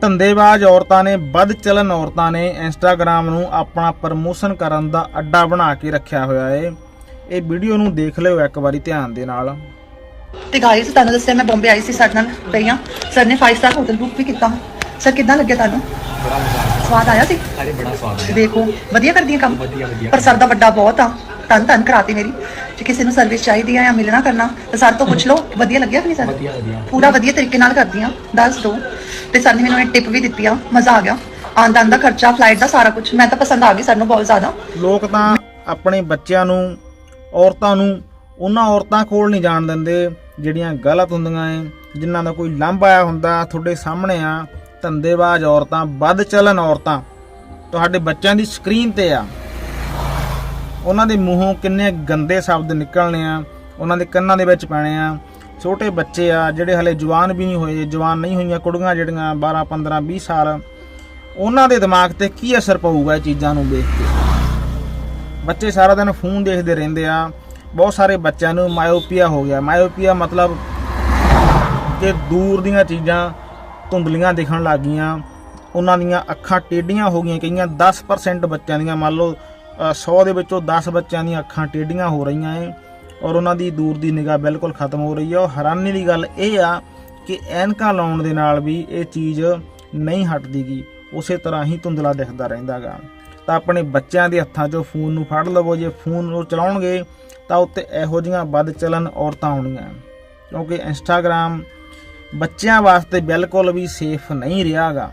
ਧੰਦੇਬਾਜ਼ ਔਰਤਾਂ ਨੇ ਵੱਧ ਚਲਨ ਔਰਤਾਂ ਨੇ ਇੰਸਟਾਗ੍ਰam ਨੂੰ ਆਪਣਾ ਪ੍ਰਮੋਸ਼ਨ ਕਰਨ ਦਾ ਅੱਡਾ ਬਣਾ ਕੇ ਰੱਖਿਆ ਹੋਇਆ ਏ। ਇਹ ਵੀਡੀਓ ਨੂੰ ਦੇਖ ਲਿਓ ਇੱਕ ਵਾਰੀ ਧਿਆਨ ਦੇ ਨਾਲ। ਤੇ ਗਾਇਸ ਤੁਹਾਨੂੰ ਦੱਸਿਆ ਮੈਂ ਬੰਬੇ ਆਈ ਸੀ ਸਾਡੇ ਨਾਲ ਪਈਆਂ ਸਰ ਨੇ 5 ਸਟਾਰ ਹੋਟਲ ਬੁੱਕ ਵੀ ਕੀਤਾ। ਸਰ ਕਿੱਦਾਂ ਲੱਗਿਆ ਤੁਹਾਨੂੰ? ਬੜਾ ਮਜ਼ਾ ਸਵਾਦ ਆਇਆ ਸੀ? ਅਰੇ ਬੜਾ ਸਵਾਦ ਆਇਆ। ਦੇਖੋ ਵਧੀਆ ਕਰਦੀਆਂ ਕੰਮ। ਵਧੀਆ ਵਧੀਆ। ਪਰ ਸਰ ਦਾ ਵੱਡਾ ਬਹੁਤ ਆ। ਤਨ ਤਨ ਕਰਾਤੀ ਮੇਰੀ। ਜੇ ਕਿਸੇ ਨੂੰ ਸਰਵਿਸ ਚਾਹੀਦੀ ਆ ਜਾਂ ਮਿਲਣਾ ਕਰਨਾ ਤਾਂ ਸਰ ਤੋਂ ਪੁੱਛ ਲਓ। ਵਧੀਆ ਲੱਗਿਆ ਕਿ ਨਹੀਂ ਸਰ? ਵਧੀਆ ਵਧੀਆ। ਪੂਰਾ ਵਧੀਆ ਤਰੀਕੇ ਨਾਲ ਕਰਦੀਆਂ ਦੱਸ ਦੋ। ਤੇ ਸਰ ਨੇ ਮੈਨੂੰ ਇਹ ਟਿਪ ਵੀ ਦਿੱਤੀ ਆ। ਮਜ਼ਾ ਆ ਗਿਆ। ਆਂਦਾ ਆਂਦਾ ਖਰਚਾ ਫਲਾਈਟ ਦਾ ਸਾਰਾ ਕੁਝ ਮੈਂ ਤਾਂ ਪਸੰਦ ਆ ਗਈ ਸਾਨੂੰ ਬਹੁਤ ਜ਼ਿਆਦਾ। ਲੋਕ ਤਾਂ ਆਪਣੇ ਬੱਚਿਆਂ ਨੂੰ ਔਰਤਾਂ ਨੂੰ ਉਹਨਾਂ ਔਰਤਾਂ ਕੋਲ ਨਹੀਂ ਜਾਣ ਦਿੰਦੇ ਜਿਹੜੀਆਂ ਗਲਤ ਹੁੰਦੀਆਂ ਏ ਜਿਨ੍ਹਾਂ ਦਾ ਕੋਈ ਲੰਬ ਆਇਆ ਹੁੰਦਾ ਤੁਹਾਡੇ ਸਾਹਮਣੇ ਆ ਧੰਦੇਬਾਜ਼ ਔਰਤਾਂ ਵੱਧ ਚਲਨ ਔਰਤਾਂ। ਤੁਹਾਡੇ ਬੱਚਿਆਂ ਦੀ ਸਕਰੀਨ ਤੇ ਆ। ਉਹਨਾਂ ਦੇ ਮੂੰਹੋਂ ਕਿੰਨੇ ਗੰਦੇ ਸ਼ਬਦ ਨਿਕਲਣੇ ਆ, ਉਹਨਾਂ ਦੇ ਕੰਨਾਂ ਦੇ ਵਿੱਚ ਪੈਣੇ ਆ। ਛੋਟੇ ਬੱਚੇ ਆ, ਜਿਹੜੇ ਹਲੇ ਜਵਾਨ ਵੀ ਨਹੀਂ ਹੋਏ ਜਵਾਨ ਨਹੀਂ ਹੋਈਆਂ ਕੁੜੀਆਂ ਜਿਹੜੀਆਂ 12 15 20 ਸਾਲ, ਉਹਨਾਂ ਦੇ ਦਿਮਾਗ ਤੇ ਕੀ ਅਸਰ ਪਊਗਾ ਇਹ ਚੀਜ਼ਾਂ ਨੂੰ ਵੇਖ ਕੇ? ਬੱਚੇ ਸਾਰਾ ਦਿਨ ਫੋਨ ਦੇਖਦੇ ਰਹਿੰਦੇ ਆ। ਬਹੁਤ ਸਾਰੇ ਬੱਚਿਆਂ ਨੂੰ ਮਾਇਓਪੀਆ ਹੋ ਗਿਆ। ਮਾਇਓਪੀਆ ਮਤਲਬ ਕਿ ਦੂਰ ਦੀਆਂ ਚੀਜ਼ਾਂ ਧੁੰਦਲੀਆਂ ਦਿਖਣ ਲੱਗ ਗਈਆਂ। ਉਹਨਾਂ ਦੀਆਂ ਅੱਖਾਂ ਟੇਢੀਆਂ ਹੋ ਗਈਆਂ। ਕਈਆਂ 10% ਬੱਚਿਆਂ ਦੀਆਂ ਮੰਨ ਲਓ 100 ਦੇ ਵਿੱਚੋਂ 10 ਬੱਚਿਆਂ ਦੀਆਂ ਅੱਖਾਂ ਟੇਢੀਆਂ ਹੋ ਰਹੀਆਂ ਏ ਔਰ ਉਹਨਾਂ ਦੀ ਦੂਰ ਦੀ ਨਿਗਾਹ ਬਿਲਕੁਲ ਖਤਮ ਹੋ ਰਹੀ ਹੈ ਔਰ ਹੈਰਾਨੀ ਦੀ ਗੱਲ ਇਹ ਆ ਕਿ ਐਨਕਾਂ ਲਾਉਣ ਦੇ ਨਾਲ ਵੀ ਇਹ ਚੀਜ਼ ਨਹੀਂ ਹਟਦੀਗੀ ਉਸੇ ਤਰ੍ਹਾਂ ਹੀ ਧੁੰਦਲਾ ਦਿਖਦਾ ਰਹਿੰਦਾਗਾ ਤਾਂ ਆਪਣੇ ਬੱਚਿਆਂ ਦੇ ਹੱਥਾਂ 'ਚੋਂ ਫੋਨ ਨੂੰ ਫੜ ਲਵੋ, ਜੇ ਫੋਨ ਨੂੰ ਚਲਾਉਣਗੇ ਤਾਂ ਉੱਤੇ ਇਹੋ ਜਿਹੀਆਂ ਵੱਧ ਚੱਲਣ ਔਰਤਾਂ ਆਉਣੀਆਂ। ਕਿਉਂਕਿ ਇੰਸਟਾਗ੍ਰam ਬੱਚਿਆਂ ਵਾਸਤੇ ਬਿਲਕੁਲ ਵੀ ਸੇਫ ਨਹੀਂ ਰਿਹਾਗਾ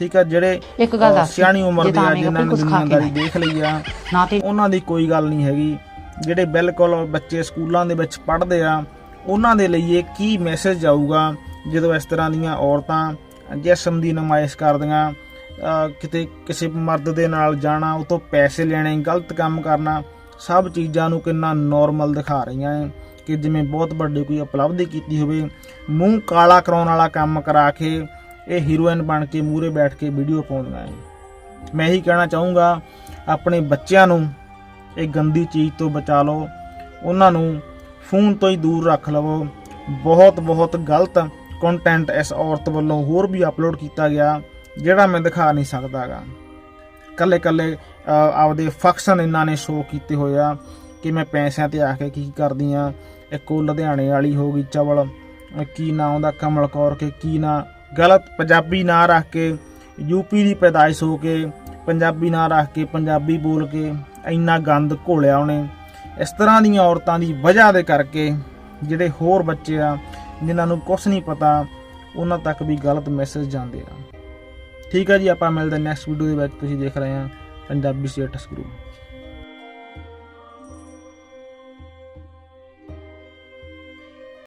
ਠੀਕ ਆ ਜਿਹੜੇ ਇੱਕ ਗੱਲ ਦੱਸ, ਸਿਆਣੀ ਉਮਰ ਦੇ ਆ ਜਿਨ੍ਹਾਂ ਨੇ ਦੁਨੀਆਦਾਰੀ ਦੇਖ ਲਈ ਆ ਨਾ ਤੇ ਉਹਨਾਂ ਦੀ ਕੋਈ ਗੱਲ ਨਹੀਂ ਹੈਗੀ। ਜਿਹੜੇ ਬਿਲਕੁਲ ਬੱਚੇ ਸਕੂਲਾਂ ਦੇ ਵਿੱਚ ਪੜ੍ਹਦੇ ਆ ਉਹਨਾਂ ਦੇ ਲਈ ਇਹ ਕੀ ਮੈਸੇਜ ਜਾਊਗਾ ਜਦੋਂ ਇਸ ਤਰ੍ਹਾਂ ਦੀਆਂ ਔਰਤਾਂ ਜਿਸਮ ਦੀ ਨਮਾਇਸ਼ ਕਰਦੀਆਂ ਕਿਤੇ ਕਿਸੇ ਮਰਦ ਦੇ ਨਾਲ ਜਾਣਾ ਉਹ ਤੋਂ ਪੈਸੇ ਲੈਣੇ ਗਲਤ ਕੰਮ ਕਰਨਾ ਸਭ ਚੀਜ਼ਾਂ ਨੂੰ ਕਿੰਨਾ ਨਾਰਮਲ ਦਿਖਾ ਰਹੀਆਂ ਹੈ ਕਿ ਜਿਵੇਂ ਬਹੁਤ ਵੱਡੀ ਕੋਈ ਉਪਲਬਧੀ ਕੀਤੀ ਹੋਵੇ ਮੂੰਹ ਕਾਲਾ ਕਰਾਉਣ ਵਾਲਾ ਕੰਮ ਕਰਾ ਕੇ ਇਹ ਹੀਰੋਇਨ ਬਣ ਕੇ ਮੂਹਰੇ ਬੈਠ ਕੇ ਵੀਡੀਓ ਪਾਉਂਦੀਆਂ ਹੈ। ਮੈਂ ਇਹੀ ਕਹਿਣਾ ਚਾਹੂੰਗਾ, ਆਪਣੇ ਬੱਚਿਆਂ ਨੂੰ ਇਹ ਗੰਦੀ ਚੀਜ਼ ਤੋਂ ਬਚਾ ਲਓ। ਉਹਨਾਂ ਨੂੰ ਫੋਨ ਤੋਂ ਹੀ ਦੂਰ ਰੱਖ ਲਵੋ। ਬਹੁਤ ਬਹੁਤ ਗਲਤ ਕੰਟੈਂਟ ਇਸ ਔਰਤ ਵੱਲੋਂ ਹੋਰ ਵੀ ਅਪਲੋਡ ਕੀਤਾ ਗਿਆ, ਜਿਹੜਾ ਮੈਂ ਦਿਖਾ ਨਹੀਂ ਸਕਦਾਗਾ। ਕੱਲੇ ਕੱਲੇ ਆਪਦੇ ਫੰਕਸ਼ਨ ਇਹਨਾਂ ਨੇ ਸ਼ੋਅ ਕੀਤੇ ਹੋਏ ਆ ਕਿ ਮੈਂ ਪੈਸਿਆਂ ਤੇ ਆ ਕੇ ਕੀ ਕਰਦੀ ਆ। ਇੱਕ ਉਹ ਲੁਧਿਆਣੇ ਵਾਲੀ ਹੋ ਗਈ ਚਵਲ। ਕੀ ਨਾਂ ਉਹਦਾ? ਕਮਲ ਕੌਰ ਕੇ, ਕੀ ਨਾਂ? ਗਲਤ ਪੰਜਾਬੀ ਨਾਂ ਰੱਖ ਕੇ ਯੂਪੀ ਦੀ ਪੈਦਾਇਸ਼ ਹੋ ਕੇ, ਪੰਜਾਬੀ ਨਾਂ ਰੱਖ ਕੇ, ਪੰਜਾਬੀ ਬੋਲ ਕੇ ਇੰਨਾ ਗੰਦ ਘੋਲਿਆ ਉਹਨੇ। ਇਸ ਤਰ੍ਹਾਂ ਦੀਆਂ ਔਰਤਾਂ ਦੀ ਵਜ੍ਹਾ ਦੇ ਕਰਕੇ ਜਿਹੜੇ ਹੋਰ ਬੱਚੇ ਆ, ਜਿਨ੍ਹਾਂ ਨੂੰ ਕੁਝ ਨਹੀਂ ਪਤਾ, ਉਹਨਾਂ ਤੱਕ ਵੀ ਗਲਤ ਮੈਸੇਜ ਜਾਂਦੇ ਆ। ਠੀਕ ਹੈ ਜੀ, ਆਪਾਂ ਮਿਲਦੇ ਨੈਕਸਟ ਵੀਡੀਓ ਦੇ ਵਿੱਚ। ਤੁਸੀਂ ਦੇਖ ਰਹੇ ਆ ਪੰਜਾਬੀ ਸਟੇਟਸ ਗਰੁੱਪ